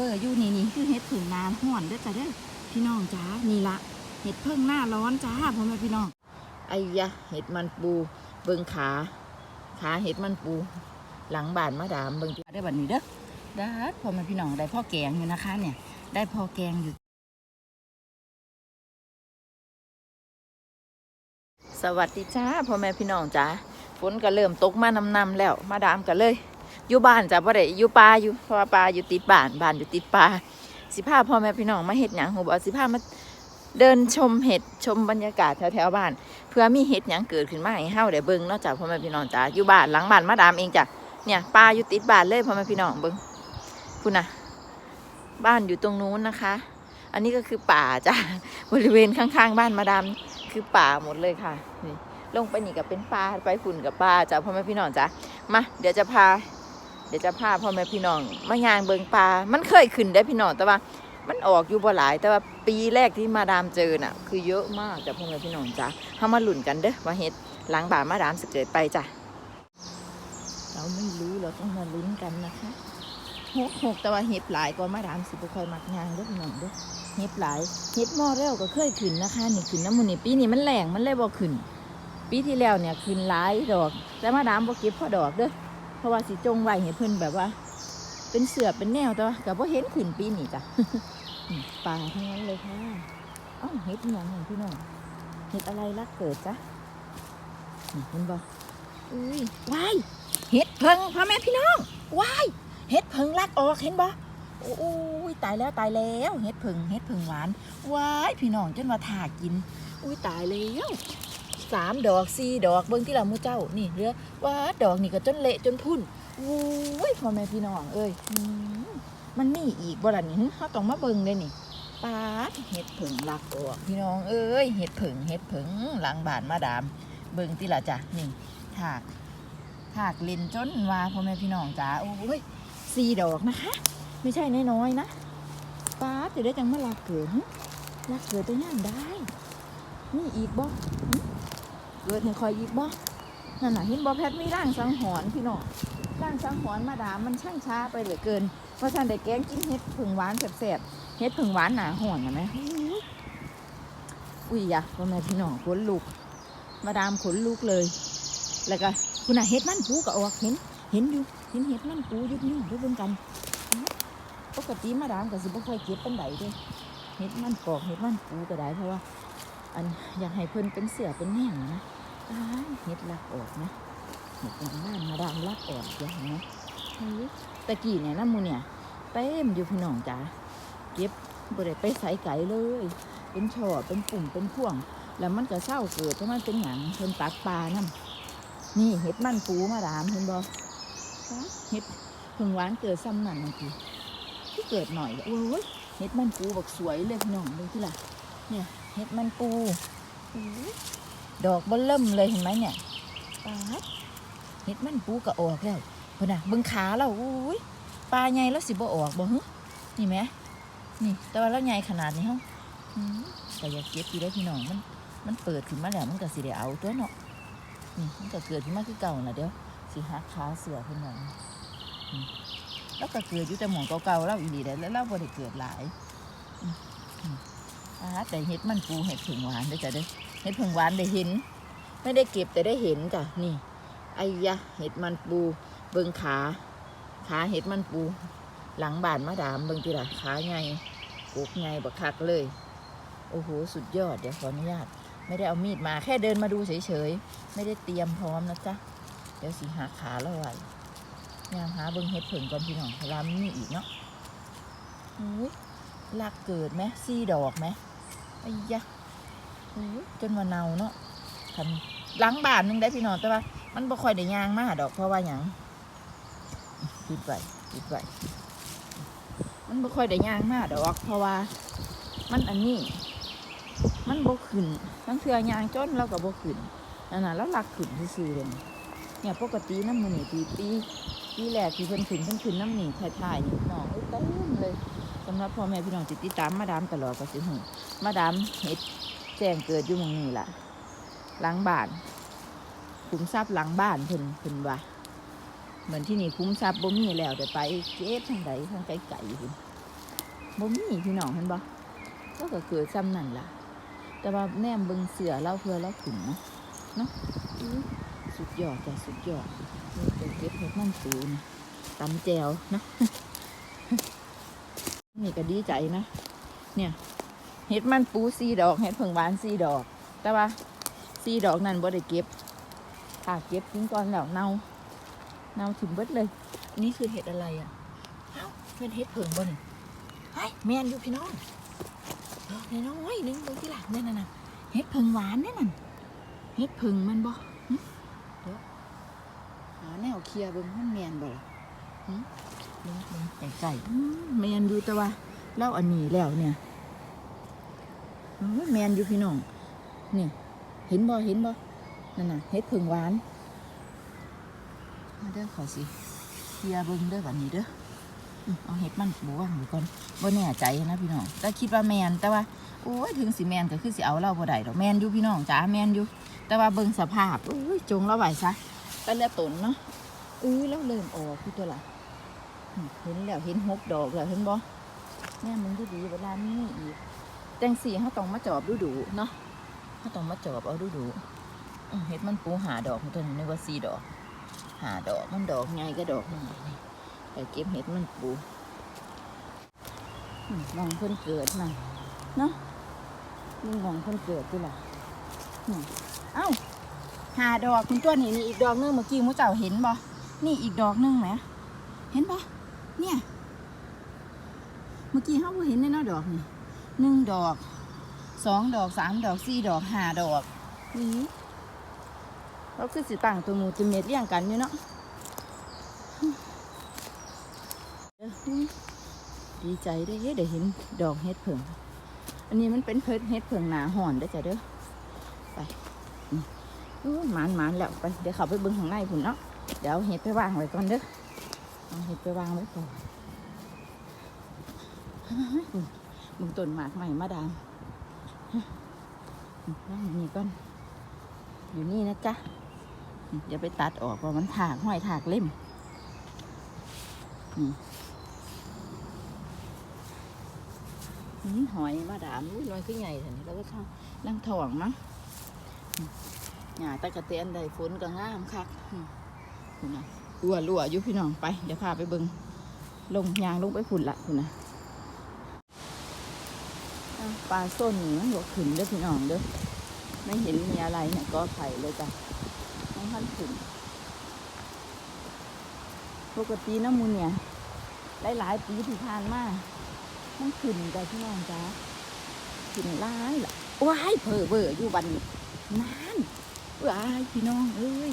วอร์อยู่นี่นี่คือเห็ดผึ่งนานห่อนเด้อจ้ะเด้อพี่น้องจ้านี่ละเห็ดเพิ่งหน้าร้อนจ้าพ่อแม่พี่น้องไอ้ยะเห็ดมันปูเบิงขาขาเห็ดมันปู หลังบานมาดามเบิงได้บัดนี้เด้อได้พ่อแม่พี่น้องได้พ่อแกงอยู่นะคะเนี่ย ได้พ่อแกงอยู่สวัสดีจ้าพ่อแม่พี่น้องจ้าฝนก็เริ่มตกมานำนำๆแล้ว มาดามกันเลย อยู่บ้านจ้ะพ่ได้อยู่ป่าอยู่เพราะว่าป่าอยู่ติดบ้านบ้านอยู่ติดป่าสิพาพ่อแม่พี่น้องมาเห็ดหยังหูบอกสิพามาเดินชมเห็ดชมบรรยากาศแถวๆบ้าน เพื่อมีเห็ดหยังเกิดขึ้นมาให้เฮาได้เบิ่งนอกจากพ่อแม่พี่น้องจ้าอยู่บ้านหลังบ้านมาดามเองจ้ะเนี่ยป่าอยู่ติดบ้านเลยพ่อแม่พี่น้องเบิ่งคุณน่ะบ้านอยู่ตรงนู้นนะคะ อันนี้ก็คือป่าจ้ะบริเวณข้างๆ บ้านมาดามคือป่าหมดเลยค่ะนี่ลงไปนี่ก็เป็นป่าไปฝุ่นกับป่าจ้ะพ่อแม่พี่น้องจ้ะมาเดี๋ยวจะพา เดี๋ยวจะพาพ่อแม่พี่น้องมายางเบิงปลา มันเคยขึ้นได้พี่น้องแต่ว่า มันออกอยู่บ่หลาย แต่ว่าปีแรกที่มาดามเจอน่ะ คือเยอะมากจ้ะพ่อแม่พี่น้องจ้ะเฮามาหลุ่นกันเด้อว่าเฮ็ดหลังบ่ามาดามสิเกิดไปจ้ะเราไม่รู้เราต้องมาลุ้นกันนะคะหกหกแต่ว่าเห็บหลายกว่ามาดามสิบ่ค่อยมักยางเด้อพี่น้องเด้อเห็บหลายเห็ดหม้อเร็วก็เคยขึ้นนะคะนี่ขึ้นน้ำมันนี่ปีนี้มันแรงมันเลยบ่ขึ้นปีที่แล้วเนี่ยขึ้นหลายดอก แต่มาดามบ่เก็บพอดอกเด้อ เพราะว่าสิจงไว้ให้เพิ่นแบบว่า เป็นเสือเป็นแนวแต่ว่ากับว่าเห็นขึ้นปีนี้จ้ะนี่าทั้งนั้นเลยค่ะอ้าเห็ดย่างหนึ่งพี่น้องเห็ดอะไรลักเกิดจ้ะนี่เห็นบ่อุ้ยว้ายเห็ดเพิงพ่อแม่พี่น้องว้ายเห็ดเพิงลักออกเห็นบ่โอ้ยตายแล้วตายแล้วเห็ดเพิงเห็ดเพิงหวานว้ายพี่น้องจนว่าถากิน อุ้ยตายแล้ว สามดอกสี่ดอกเบิ่งที่ละมูเจ้านี่เหลือว่าดอกนี่ก็จนเละจนพุ่นโอ้ยพ่อแม่พี่น้องเอ้ยมันมีอีกบ่ล่ะนี่เขาต้องมาเบิ่งเลยนี่ปาดเห็ดผึ่งลักออกพี่น้องเอ้ยเห็ดผึ่งเห็ดผึ่งหลังบานมาดาม เบิ่งที่ละจ้ะนี่ถากถากเลนจนว่าพ่อแม่พี่น้องจ๋าโอ้ยสี่ดอกนะคะ ไม่ใช่น้อยๆนะปาดจะได้จังมาลักเกิดลักเกิดตัวย่ามได้นี่อีกบ่ เกิดให้คอยอีกบ่นั่นน่ะเห็นบอแพทมีร่างสังหรณ์พี่น้องร่างสังหรณ์มาดามมันช่างช้าไปเหลือเกินเพราะฉันได้แกงกินเห็ดผึ่งหวานแสบๆเห็ดผึ่งหวานหนาห่อนนะไหมอุ้ยอยะพ่อแม่พี่น้องขนลุก มาดามขนลุกเลย แล้วก็คุณน่ะเห็ดมันปูก็ออกเห็น เห็นอยู่เห็นเห็ดมันปูอยุบนี่ด้วยเบิ่งกันปกติมาดามก็สิบ่ค่อยเก็บปันใดเด้เห็ดมันกอกเห็ดมันปูก็ได้เพราะว่า อันอยากให้เพิ่นเป็นเสือเป็นแหน่งนะตาเห็ดลักออกนะเห็ดหลังบ้านมาดามลักออกอย่างนี้ตะกี้เนี่ยน้ำมูเนี่ยเต็มอยู่พี่น้องจ๋าเก็บบริไปใส่ไก่เลย เป็นช่อเป็นปุ่มเป็นพ่วง แล้วมันก็เศร้าเกิดเพราะมันเป็นหยังเพิ่นตัดปลานั่นี่เห็ดมันปูมาดามเห็นบ่เห็ดผึ่งหวานเกิดซ้ำนั่นเมื่อกี้ที่เกิดหน่อยโอ้ยเห็ดมันปูบักสวยเลยพี่น้องดูที่ล่ะเนี่ย เห็ดมันปูโอ้ยดอกเบนเริ่มเลยเห็นไหมเนี่ยปลาดเห็ดมันปูก็ออกแล้วพนน่ะเบึงขาเราอุ้ยปลาใหญ่แล้วสิบ่ออกบ่ฮึนี่ไหมนี่ แต่ว่าแล้วใหญ่ขนาดนี้เฮาอืมแต่อย่าเก็บอยู่ได้อพี่น้องมัน มันเปิดขึ้นมาแล้วมันก็สิได้เอาตัวเนาะนี่มันก็เกิดขึ้นมาคือเก่าน่ะเดี๋ยวสิหักขาเสือเพิ่นว่านี่แล้วก็เกิดอยู่แต่หมองเก่าๆแล้วอีหลีได้แล้วเราบ่ได้เกิดหลายอืมอืมอ่า แต่เห็ดมันปูเห็ดผึ่งหวานเด้จ้ะเด้เห็ดผึ่งหวานได้เห็น ไม่ได้เก็บแต่ได้เห็นจ้ะนี่ไอ้ยะเห็ดมันปูเบิงขา ขาเห็ดมันปู หลังบานมาดามเบิงทีละขาไงกุกไงบักคักเลย โอ้โหสุดยอดเดี๋ยวขออนุญาต ไม่ได้เอามีดมาแค่เดินมาดูเฉยๆไม่ได้เตรียมพร้อมนะจ๊ะเดี๋ยวสิหาขาแล้วไว้ยามหาเบิงเห็ดผึ่งก่อนพี่น้องเวลามีอีกเนาะอุ้ยลักเกิดไหมซี่ดอกไหม ไอ้ยะจนว่าเนาเนาะคันหล้างบ้านหนึงได้พี่น้องแต่ว่า มันบ่ค่อยได้ยางมาดอกเพราะว่าหยังปิดไว้ปิดไว้มันบ่ค่อยได้ยางมาดอก เพราะว่า มันอันนี้ มันบ่ขึ้นทั้งเทื่อยางจนเราก็บ่ขึ้นนั่นน่ะแล้วหลักขึ้นซื่อๆเลยเนี่ยปกติน้ำมันนี่ปีปีปีแรกที่เพิ่นขึ้นเพิ่นขึ้นน้ำหนีถ่ายๆนี่น้องเอ้ยเต็มเลยำหรับพ่อแม่พี่น้องติดติดตามมาดามตลอดก็สิหูมาดามเฮ็ดแจ้งเกิดอยู่มองนี้ล่ะหลังบ้านคุ้มทรัพย์หลังบ้านเพิ่นเพิ่นว่าเหมือนที่นี่คุ้มทรัพย์บ่มีแล้วแต่ไปเก็บทางใดทางไกลๆพุ่นบ่มีพี่น้องเห็นบ่ก็ก็เกิดซ้ำนั่นล่ะ แต่ว่าแนมเบิ่งเสือเราเพื่อเราขึ้นเนาะเนาะสุดยอดจ้ะสุดยอดเป็นเก็บเห็ดมันปูนะตำแจวเนาะ นี่ก็ดีใจนะ เนี่ยเห็ดมันปูสี่ดอกเห็ดเพิ่งหวานสี่ดอก แต่ว่าสี่ดอกนั้นบ่ได้เก็บถ้าเก็บทิ้งก่อนแล้วเน่าเน่าถึงเบิดเลยนนี้คือเห็ดอะไรอะเอ้าเป็นเห็ดเพิ่งบ่นี่ไอ้ยแม่นอยู่พี่น้องดอกน้อยนึงดูที่หลังนั่นน่ะเห็ดเพิ่งหวานนี่นั่นเห็ดเพิ่งมันบ่เดี๋ยวหาแนวเคลียร์เบิ่งมันแม่นบ่ล่ะ หึเบิ่งเบิ่งใกล้ๆอืมแมนอยู่แต่ว่าแล้วอันนี้แล้วเนี่ยแมนอยู่พี่น้องนี่เห็นบ่เห็นบ่นั่นน่ะเฮ็ดผึ่งหวานมาเด้อขอสิเคียเบิ่งเด้อบัดนี้เด้อเอาเฮ็ดมันปูว่างไว้ก่อนบ่แน่ใจนะพี่น้องแต่คิดว่าแมนแต่ว่าโอ้ยถึงสิแมนก็คือสิเอาเราบ่ได้ดอกแมนอยู่พี่น้องจ้าแมนอยู่ แต่ว่าเบิ่งสภาพโอ้ยจงเราไว้ซะแต่ละตนเนาะเอ้ยแล้วเริ่มออกพี่ตัวละ เห็นแล้วเห็นหกดอกแล้วเห็นบ่แม่มึงดีเวลานี้อีกจังสีเขาต้องมาจอบดูดูเนาะเขาต้องมาจอบเอาดูดูเฮ็ดมันปูหาดอกตัวนี้นึกว่าสีดอก หาดอกมันดอกไงก็ดอกนึงนี่ไปเก็บเห็ดมันปูอื้อมองเพิ่นเกิดมาเนาะนี่มองเพิ่นเกิดด้วยล่ะเอ้าหาดอกคุณตัวนี้นี่อีกดอกนึงเมื่อกี้มูเจ้าเห็นบ่นี่อีกดอกนึงไหมเห็นบ่ เนี่ย เมื่อกี้เขาเห็นเลยนะดอกนี่หนึ่งดอกสองดอกสามดอกสี่ดอกห้าดอกนี่เราคือสิต่างตัวหมูตัวเม็ดเรียงกันอยู่เนาะดีใจได้อได้เห็นดอกเห็ดเผิงอันนี้มันเป็นเพิดเห็ดเผิงหนาห่อนได้จ้ะเด้อไปนี่อู้หมานหมานแล้วไปเดี๋ยวเขาไปเบิ้งข้างในพุ่นเนาะเดี๋ยวเอาเห็ดไปวางไว้ก่อนเด้อ เอาเห็ดไปวางไว้ก่อนพุ่นมึงต้นหมากใหม่มาดามนั่งนี่ก่อนอยู่นี่นะจ๊ะอย่าไปตัดออกเพราะมันถากห้อยถากเล่มนี่หอยมาดามอุ้ยน้อยขึ้นใหญ่แถวนี้แล้วก็ช่างนั่งถ่วงมั้งหญ้าตะกะเตียนใดฝนก็ง่ามคักคุณนะ รัวรัวอยู่พี่น้องไป เดี๋ยวพาไปเบิงลงยางลงไปฝุ่นละคุณนะปลาส้นมันบกขึ้นเด้อพี่น้องเด้อไม่เห็นมีอะไรเนี่ยก็ไข่เลยจ้ะน้องท่านขึ้นปกติน้ำมูลเนี่ยหลายๆปีที่ผ่านมามันขึ้นจ้ะพี่น้องจ้าขึ้นร้ายล่ะว้ายเพอเบออยู่บันนี้นั่นว้ายพี่น้องเอ้ย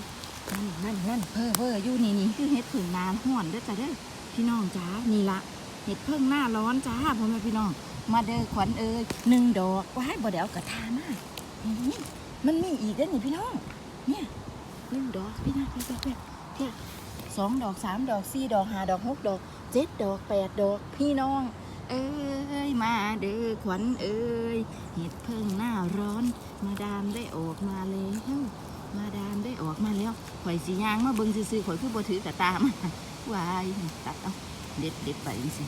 นั่นนั่นนั่นเพอเบออยู่นี่นี่คือเห็ดผึ่งนานห่อนเด้อจ้ะเด้อพี่น้องจ้านี่ละเห็ดเพิ่งหน้าร้อนจ้าพ่อแม่พี่น้อง มาเด้อขวัญเอ้ยหนึ่งดอกว้ายบ่เดี๋ยวกระทามาอื้อหือมันมีอีกเด้อนี่พี่น้อง เนี่ยหนึ่งดอกพี่น้องพี่พี่พี่พี่สองดอกสามดอกสี่ดอกห้าดอกหกดอกเจ็ดดอกแปดดอกพี่น้อง เอ้ยมาเด้อขวัญเอ้ยเห็ดเพิ่งหน้าร้อน มาดามได้ออกมาแล้ว มาดามได้ออกมาแล้วข่อยสียางมาเบิ่งซื่อๆข่อยคือบ่ถือกระตามาวายตัดเอาเด็ดเด็ดไปจังซี่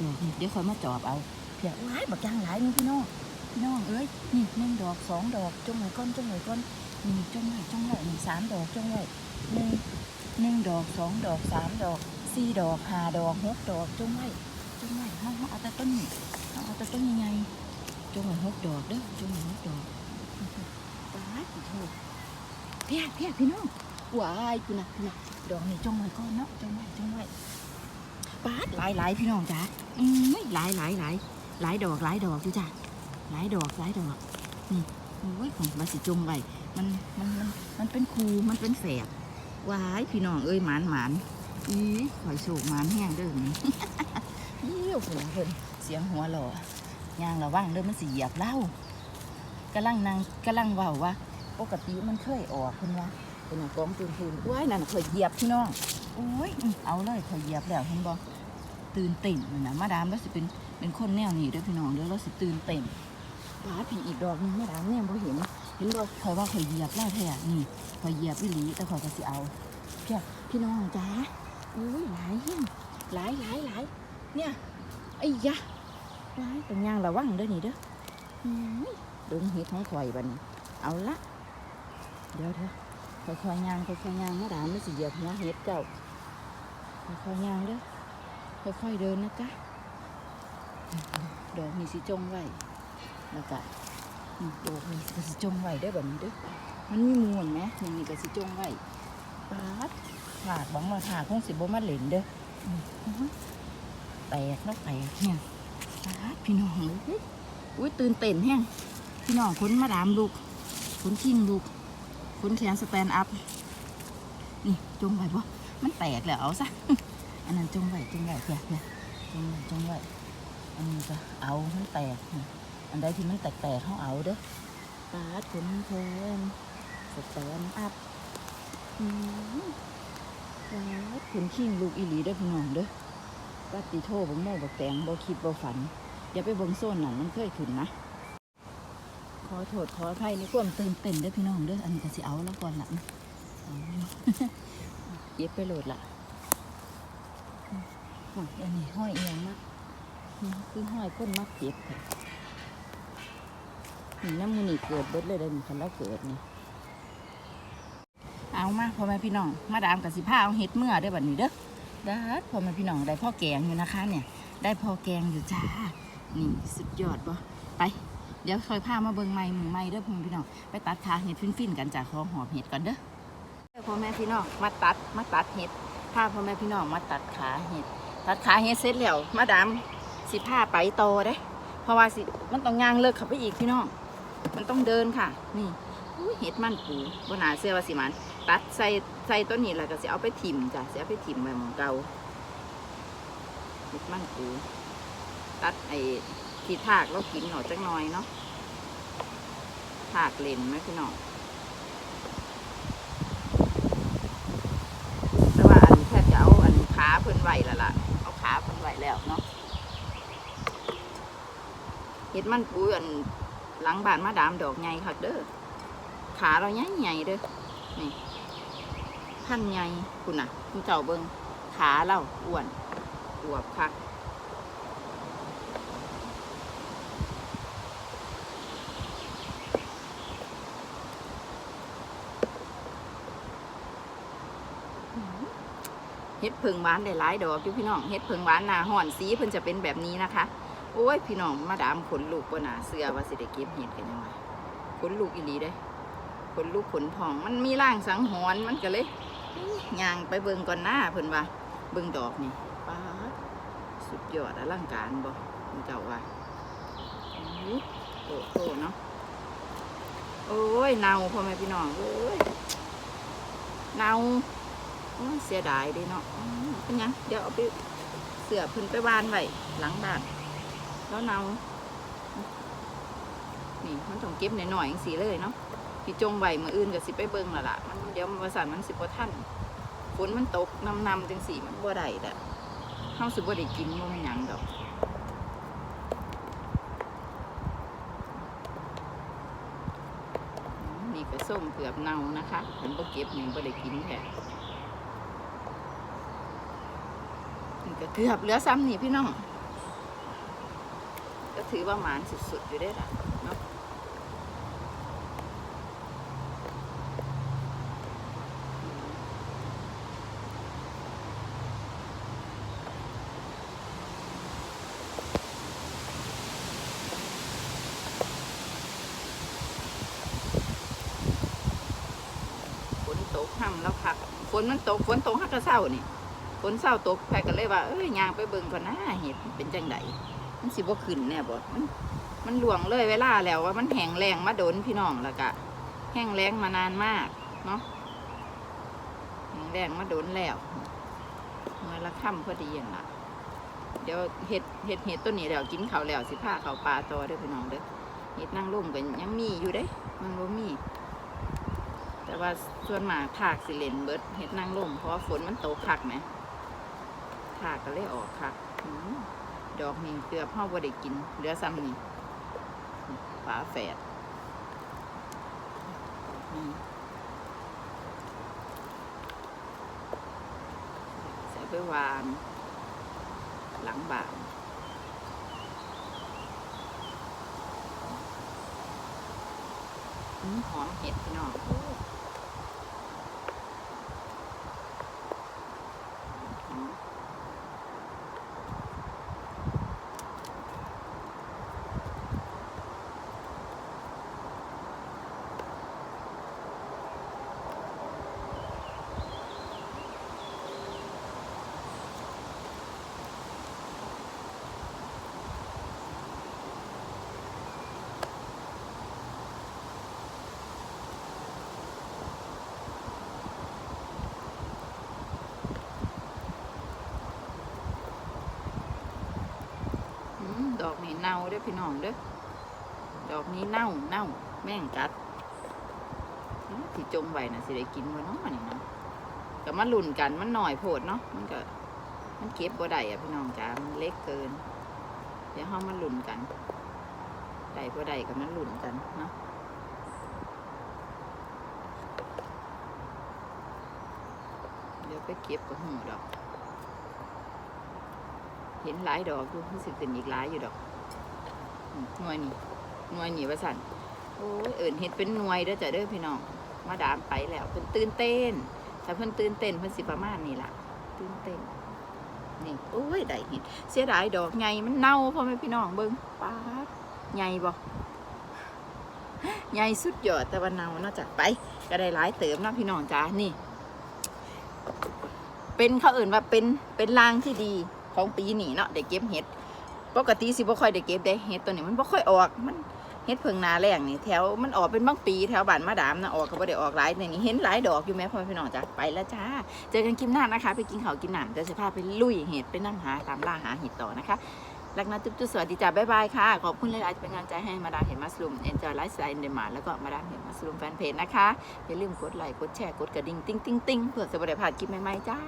ดอกเดี๋ยวคอยมาจอบเอาเพียว้ายบักยางหลายนี่พี่น้องพี่น้องเอ้ยนี่หนึ่งดอกสองดอกจงไว้ก้อนจงไว้ก้อนนี่จงไว้จงไว้นี่สามดอกจงไว้หนึ่งหนึ่งดอกสองดอกสามดอกสี่ดอกห้าดอกหกดอกจงไว้จงไว้เฮาเฮาอาแต่ต้นนี่เอาเอาแต่ต้นยังไงจงไว้หกดอกเด้อจงไว้หกดอก เพียเพียพี่น้องว้ายคุณนะคุณนะดอกนี่จงไว้ก้อนเนาะจงไว้จงไว้ปาดหลายหลายพี่น้องจ้าอืมหลายหลายหลายหลายดอกหลายดอกจ้ะหลายดอกหลายดอกนี่โอ้ยของมาสิจมไว้มันมันมันมันเป็นคูมันเป็นแฝดวายพี่น้องเอ้ยหมานหมานอีข่อยโศกหมานแห้งเด้อนี่เยี่ยวหัวเพิ่นเสียงหัวหล่อยางระวังเด้อมันสิเหยียบเล่ากำลังนางกำลังว้าว่า ปกติมันเคยออกเพิ่นว่าเป็นกองปืนพูนว้ายนั่นน่ะข่อยเหยียบพี่น้องโอ้ยอื้อเอาเลยข่อยเหยียบแล้วเห็นบ่ตื่นเต้นนั่นนะมาดามแล้วสิเป็นเป็นคนแนวนี้เด้อพี่น้องเด้อแล้วสิตื่นเต้นป้าผีอีกดอกหนึงมาดามเนี่ยบ่เห็นเห็นบ่ข่อยว่าข่อยเหยียบแล้วแท้นี่ข่อยเหยียบอีหลีแต่ข่อยก็สิเอาเพี่ยพี่น้องจ้าอุ้ยหลายแฮงหลายหลายหลายเนี่ยไอ้ยะว้ายเป็นย่างระวังเด้อนี่เด้ออื้อดงเห็ดของข่อยบัดนี้เอาละ เดี๋ยวเถอะค่อยๆย่างค่อยๆย่างมาดามไม่สิเหยียบหัวเห็ดเจ้าค่อยๆย่างเด้อค่อยๆเดินนะจ๊ะดอกมีสิจงไว้แล้วก็นี่ดอกมีสิจงไว้ได้อแบบนี้เด้อมันมีมูลไหมอย่างนี้ก็สิจงไว้ปาดถากบังมาถากคงสิบ่มาเหล่นเด้ออืมอื้อหือแตกแล้วแตกเนี่ยปาดพี่น้องเอ้ยอุ้ยตื่นเต้นแห้งพี่น้องคนมาดามลูกคนทิ้งลูก คนแขนสแตนด์อัพ นี่จงไว้บ่มันแตกแล้วเอาซะ อันนั้นจงไว้จงไว้เพียเพียจงไว้จงไว้อันนี้ก็เอามันแตก อันใดที่มันแตกแตกเขาเอาเด้อปาดคนแขนสแตนด์อัพอืมปาดคนขิงลูกอีหลีเด้อพี่น้องเด้อปาติโทบังโม่บักแตงบ่คิดบ่ฝัน อย่าไปเบิ่งโซนนั่นมันเคยขึ้นนะ ขอโทษขออภัยในความตื่นเต้นด้อพี่น้องเด้ออันนี้ก็สิเอาแล้วก่อนละเอาอยู่เย็บไปโหลดละอันนี้ห้อยเอียงมากนี่คือห้อยก้นมักเจ็บค่ะนี่น้ำมันนี่เกิดเบิดเลยเด้อนี่คันเราเกิดนี่เอามาพ่อแม่พี่น้อง มาดามกับสิผ้าเอาเห็ดเมื่อเด้อบัดนี้เด้อได้พ่อแม่พี่น้องได้พ่อแกงอยู่นะคะ เนี่ย ได้พ่อแกงอยู่จ้า นี่สุดยอดบ่ไป ดี๋ยวคอยพามาเบิ่งไม้หมูไม้เด้อพ่อแม่พี่น้องไปตัดขาเห็ดฟินๆกันจากคอหอบเห็ดก่อนเด้อพ่อแม่พี่น้องมาตัดมาตัดเห็ดพาพ่อแม่พี่น้องมาตัดขาเห็ดตัดขาเห็ดเสร็จแล้วมาดามสิพาไปโตเด้เพราะว่าสิมันต้องย่างเลิกข้าไปอีกพี่น้องมันต้องเดินค่ะ นี่เห็ดมันปูบนหนาเสื้อว่าสิมันตัดใส่ใส่ต้นนี้แล้วก็สิเอาไปถิ่มจ้ะสิเอาไปถิ่มไว้หมองเก่าเห็ดมันปูตัดไอ้ที่ถากเรากินหน่อยจังหน่อยเนาะ ถากเลนไหมพี่น้องแต่ว่าอันแทบจะเอาอันขาเพิ่นไหวแล้วล่ะ เอาขาเพิ่นไหวแล้วเนาะเห็ดมันปูอันหลังบานมาดามดอกใหญ่คักเด้อขาเราใหญ่ใหญ่เด้อนี่พันใหญ่คุณน่ะคุณเจ้าเบิงขาเราอ้วนอวบคัก ฮ็ดเพิงหวานได้หลายดอกอยู่พี่น้องเฮ็ดเพิงหวานหนาห่อนสีเพิ่นจะเป็นแบบนี้นะคะโอ้ยพี่น้องมาดามขนลูกบ่หนาเสื้อว่าสิได้เก็บเห็ดกันยังไงขนลูกอีหลีได้ขนลูกขนพองมันมีร่างสังหรณ์มันก็เลยย่างไปเบิ่งก่อนหน้าเพิ่นว่าเบิ่งดอกนี่ป้าสุดยอดอลังการบ่คุณเจ้าว่าโอ้โหเนาะโอ้ยเน่าพ่อแม่พี่น้องเอ้ยเน่า เสียดายดีเนาะเป็นยังเดี๋ยวเอาไปเสือพิ่นไปบ้านไว้หลังบ้านแล้วเนานี่มันต้องเก็บหน่อยๆอย่างสีเลยเนาะพี่จงไว้มืออื่นก็สิไปเบิ่งละละมันเดี๋ยวมันประสานมันสิบ่ทันฝนมันตกนำนำจังสีมันบ่ได้แหละเฮาสิบ่ได้กินบ่แม่นยังดอกมนี่ก็ส้มเผือกเน่านะคะผมบ่เก็บหยังบ่ได้กินแท้ นี่ก็ เกือบเหลือซ้ำนี่พี่น้อง ก็ถือว่าหมานสุดๆ อยู่ได้ละเนาะฝนตกห่ำแล้วคักฝนมันตกฝนตกฮักกระเศร้านี่ ฝนเศร้าตกแพรก็เลยว่าเอ้ยยางไปเบิ่งก่อนนะเห็ดเป็นจังไดมันสิบ่ขึ้นแน่บ่มันมันหลวงเลยเวลาแล้วว่ามันแห้งแรงมาโดนพี่น้องแล้วก็แห้งแรงมานานมากเนาะแห้งแรงมาโดนแล้วเมื่อละค่ำพอดีอย่างละเดี๋ยวเห็ดเห็ดเห็ดต้นนี้แล้วกินเขาวแล้วสิพาเขาปลาต่อเด้อพี่น้องเด้อเห็ดนางร่มก็ยังมีอยู่เด้มันบ่มี แต่ว่าส่วนมากถากสิเลนเบิดเห็ดนางร่มเพราะว่าฝนมันตกคักไหม ผ่ะก็เลยออกค่ะดอกนี้เกือบพ่อบ่ได้กิน เหลือซ้ำนี่ฝาแฝดใส่ไปวาน หลังบ่านหอมเห็ดพี่น้อง เด้อพี่น้องเด้อดอกนี้เน่าเน่าแม่งกัดที่จงไว้นะสิได้กินบ่เนาะนี่เนาะก็มาลุ่นกันมันหน่อยโพดเนาะมันก็มันเก็บบ่ได้อะพี่น้องจ้ามันเล็กเกิน เดี๋ยวเฮามาลุ่นกันได้บ่ได้ก็มาลุ่นกันเนาะเดี๋ยวไปเก็บกับหูดอก เห็นหลายดอกอยู่รู้สึกเป็นอีกหลายอยู่ดอก หน่วยนี่หน่วยนี่ว่าสั่นโอ้ยเอิ่นเห็ดเป็นหน่วยเด้อจ้ะเด้อพี่น้อง มาดามไปแล้วเพิ่นตื่นเต้นถ้าเพิ่นตื่นเต้นเพิ่นสิประมาณนี้ล่ะ ตื่นเต้นนี่โอ้ยได้เห็ดเสียดายดอกไงมันเน่าพ่อแม่พี่น้องเบิ่งป๊าดใหญ่บ่ใหญ่สุดยอดแต่ว่าเน่าเนาะจ้ะไป ก็ได้หลายเติมเนาะพี่น้องจ้านี่ เป็นเขาเอื่นว่าเป็นเป็นรางที่ดีของปีนี้เนาะได้เก็บเห็ด ปกติสิบ่ค่อยได้เก็บได้เห็ดตัวนี้มันบ่ค่อยออกมันเห็ดเพิงนาแรงนี่แถวมันออกเป็นบางปีแถวบ้านมาดามนะออกก็บ่ได้ออกหลายแต่นี่เห็นหลายดอกอยู่แม่พ่อพี่น้องจ้ะไปแล้วจ้า เจอกันคลิปหน้านะคะ ไปกินข้าวกินน้ำเดี๋ยวจะพาไปลุยเห็ดไปนั่งหาตามล่าหาเห็ดต่อนะคะรักนะจุ๊บจุ๊บสวัสดีจ้าบ๊ายบายค่ะ ขอบคุณหลายๆที่เป็นกำลังใจให้มาดามเห็ดมัสลูม enjoy lifestyle in Denmark แล้วก็มาดามเห็ดมัสลูมแฟนเพจนะคะอย่าลืมกดไลค์กดแชร์กดกระดิ่งติ๊งติ๊งติ๊งเพื่อจะบ่ได้พลาดคลิปใหม่ๆจ้า